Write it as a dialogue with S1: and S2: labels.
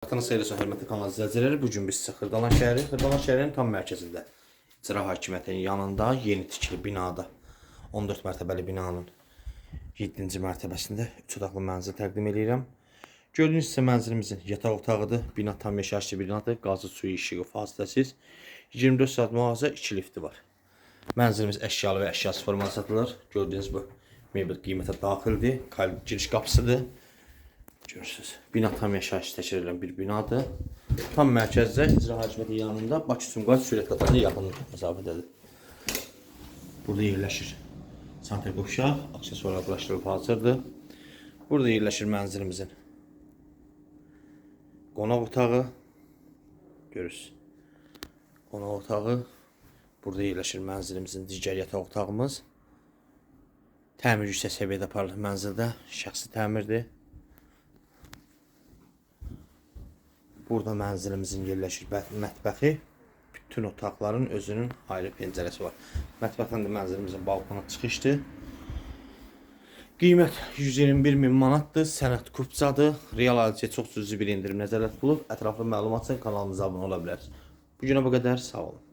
S1: Vaxtınız xeyir olsun, hörmətli kanal izləyiciləri. Bu gün biz sizə Xırdalan şəhəri, Xırdalan şəhərinin tam mərkəzində, İcra Hakimiyyətinin yanında yeni tikili binada, 14 mərtəbəli binanın 7-ci mərtəbəsində 3 otaqlı mənzil təqdim edirəm. Gördüyünüz isə mənzilimizin yataq otağıdır. Bina tam yaşayışlı binadır. Qazı suyu işığı fasiləsiz. 24 saat mühafizə 2 lifti var. Mənzilimiz əşyalı və əşyasız formada satılır. Gördüyünüz bu mebel qiymətə daxildir. Giriş qapısıdır. Görürsünüz. Bina tam yaşayış təşkil edən bir binadır. Tam mərkəzdə icra hakimiyyəti yanında Bakı Sumqayıt sürət qatarına yaxın məsafədədir. Burada yerləşir. Santral qovşaq, aksesuarlar quraşdırılıb hazırdır. Burada yerləşir mənzilimizin qonaq otağı. Görürsünüz. Qonaq otağı. Burada yerləşir mənzilimizin digər yataq otağımız. Təmir yüksək səviyyədə aparılır mənzildə. Şəxsi təmirdir. Burada mənzilimizin yerləşir bə- mətbəxi. Bütün otaqların özünün ayrı pəncərəsi var. Mətbəxdən də mənzilimizin balkona çıxışdır. Qiymət 121 min manatdır. Sənəd kupçadır. Real alıcıya çox cüzi bir indirim nəzərdə tutulub. Ətraflı məlumat üçün kanalımıza abunə ola bilərsiniz. Bu günə bu qədər. Sağ olun.